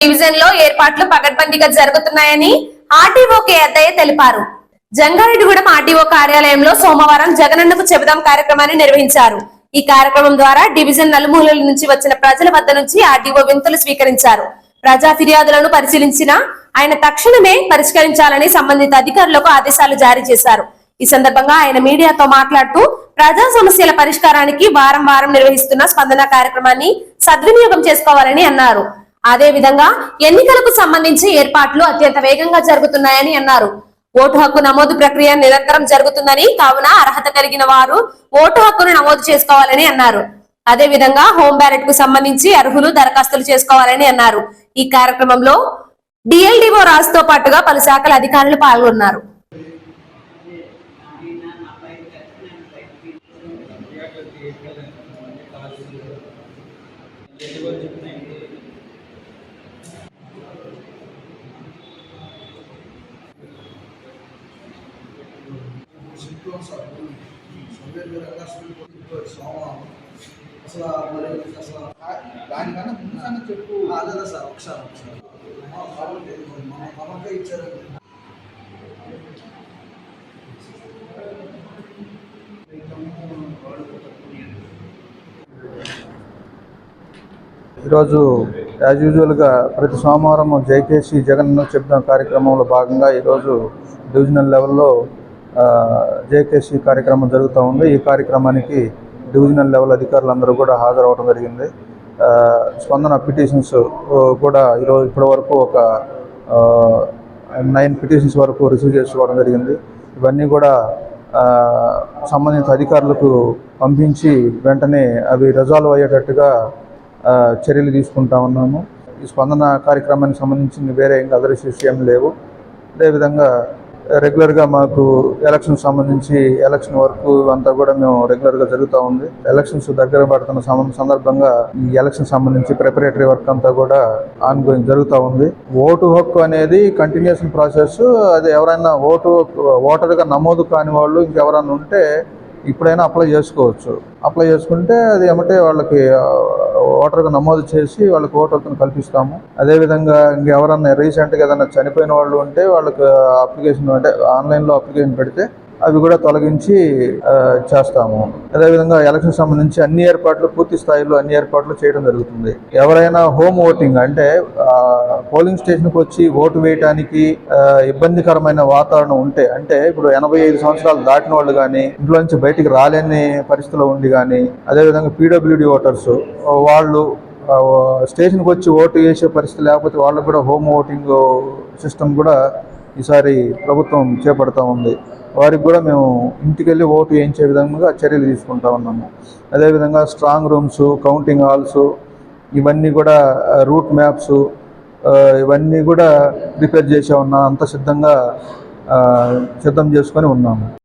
డివిజన్లో ఏర్పాట్లు పకడ్బందీగా జరుగుతున్నాయని ఆర్టీఓ కె అద్దయ్య తెలిపారు. జంగారెడ్డిగూడెం ఆర్టీఓ కార్యాలయంలో సోమవారం జగనన్నకు చెబుదాం కార్యక్రమాన్ని నిర్వహించారు. ఈ కార్యక్రమం ద్వారా డివిజన్ నలుమూలల నుంచి వచ్చిన ప్రజల వద్ద నుంచి ఆర్టీఓ వింతలు స్వీకరించారు. ప్రజా ఫిర్యాదులను పరిశీలించిన ఆయన తక్షణమే పరిష్కరించాలని సంబంధిత అధికారులకు ఆదేశాలు జారీ చేశారు. ఈ సందర్భంగా ఆయన మీడియాతో మాట్లాడుతూ ప్రజా సమస్యల పరిష్కారానికి వారం వారం నిర్వహిస్తున్న స్పందన కార్యక్రమాన్ని సద్వినియోగం చేసుకోవాలని అన్నారు. అదేవిధంగా ఎన్నికలకు సంబంధించి ఏర్పాట్లు అత్యంత వేగంగా జరుగుతున్నాయని అన్నారు. ఓటు హక్కు నమోదు ప్రక్రియ నిరంతరం జరుగుతుందని కావున అర్హత కలిగిన వారు ఓటు హక్కును నమోదు చేసుకోవాలని అన్నారు. అదే విధంగా హోం బ్యాలెట్కు సంబంధించి అర్హులు దరఖాస్తులు చేసుకోవాలని అన్నారు. ఈ కార్యక్రమంలో డిఎల్డిఓ రాజుతో పాటుగా పలు శాఖల అధికారులు పాల్గొన్నారు. సింటమ్స్ సొంత సోమవారం అసలు మరి అసలు దానికన్నా ముందుకన్నా చెప్పు అదే సార్ ఒకసారి ఒకసారి మా కాబట్టి మా మమ్మకే ఇచ్చారు ఈరోజు యాజ్ యూజువల్గా ప్రతి సోమవారం జైకేసి జగన్ చెప్తున్న కార్యక్రమంలో భాగంగా ఈరోజు డివిజనల్ లెవెల్లో జేకేసీ కార్యక్రమం జరుగుతూ ఉంది. ఈ కార్యక్రమానికి డివిజనల్ లెవెల్ అధికారులందరూ కూడా హాజరవడం జరిగింది. స్పందన పిటిషన్స్ కూడా ఈరోజు ఇప్పటి వరకు ఒక నైన్ పిటిషన్స్ వరకు రిసీవ్ చేసుకోవడం జరిగింది. ఇవన్నీ కూడా సంబంధిత అధికారులకు పంపించి వెంటనే అవి రిజాల్వ్ అయ్యేటట్టుగా చర్యలు తీసుకుంటా ఉన్నాము. ఈ స్పందన కార్యక్రమానికి సంబంధించి వేరే ఇంకా అదర్ ఇష్యూస్ ఏం లేవు. అదేవిధంగా రెగ్యులర్గా మాకు ఎలక్షన్ సంబంధించి ఎలక్షన్ వర్క్ అంతా కూడా మేము రెగ్యులర్గా జరుగుతూ ఉంది. ఎలక్షన్స్ దగ్గర పడుతున్న సందర్భంగా ఈ ఎలక్షన్ సంబంధించి ప్రిపరేటరీ వర్క్ అంతా కూడా ఆన్ గోయింగ్ జరుగుతూ ఉంది. ఓటు హక్కు అనేది కంటిన్యూస్ ప్రాసెస్. అది ఎవరైనా ఓటు ఓటర్గా నమోదు కాని వాళ్ళు ఇంకెవరైనా ఉంటే ఇప్పుడైనా అప్లై చేసుకోవచ్చు. అప్లై చేసుకుంటే అది ఏమంటే వాళ్ళకి ఓటర్గా నమోదు చేసి వాళ్ళకి ఓటు హక్కును కల్పిస్తాము. అదేవిధంగా ఇంకెవరన్నా రీసెంట్గా ఏదైనా చనిపోయిన వాళ్ళు ఉంటే వాళ్ళకి అప్లికేషన్ అంటే ఆన్లైన్లో అప్లికేషన్ పెడితే అవి కూడా తొలగించి చేస్తాము. అదేవిధంగా ఎలక్షన్ సంబంధించి అన్ని ఏర్పాట్లు పూర్తి స్థాయిలో అన్ని ఏర్పాట్లు చేయడం జరుగుతుంది. ఎవరైనా హోమ్ ఓటింగ్ అంటే పోలింగ్ స్టేషన్కి వచ్చి ఓటు వేయడానికి ఇబ్బందికరమైన వాతావరణం ఉంటే అంటే ఇప్పుడు ఎనభై ఐదు సంవత్సరాలు దాటిన వాళ్ళు కానీ ఇంట్లో నుంచి బయటికి రాలేని పరిస్థితిలో ఉండి కానీ అదేవిధంగా పీడబ్ల్యూడి ఓటర్స్ వాళ్ళు స్టేషన్కి వచ్చి ఓటు వేసే పరిస్థితి లేకపోతే వాళ్ళకు కూడా హోమ్ ఓటింగ్ సిస్టమ్ కూడా ఈసారి ప్రభుత్వం చేపడతా ఉంది. వారికి కూడా మేము ఇంటికి వెళ్ళి ఓటు వేయించే విధంగా చర్యలు తీసుకుంటా ఉన్నాము. అదేవిధంగా స్ట్రాంగ్ రూమ్స్ కౌంటింగ్ హాల్స్ ఇవన్నీ కూడా రూట్ మ్యాప్స్ ఇవన్నీ కూడా ప్రిపేర్ చేసే ఉన్నాం. అంత సిద్ధంగా ఆ, సిద్ధం చేసుకొని ఉన్నాము.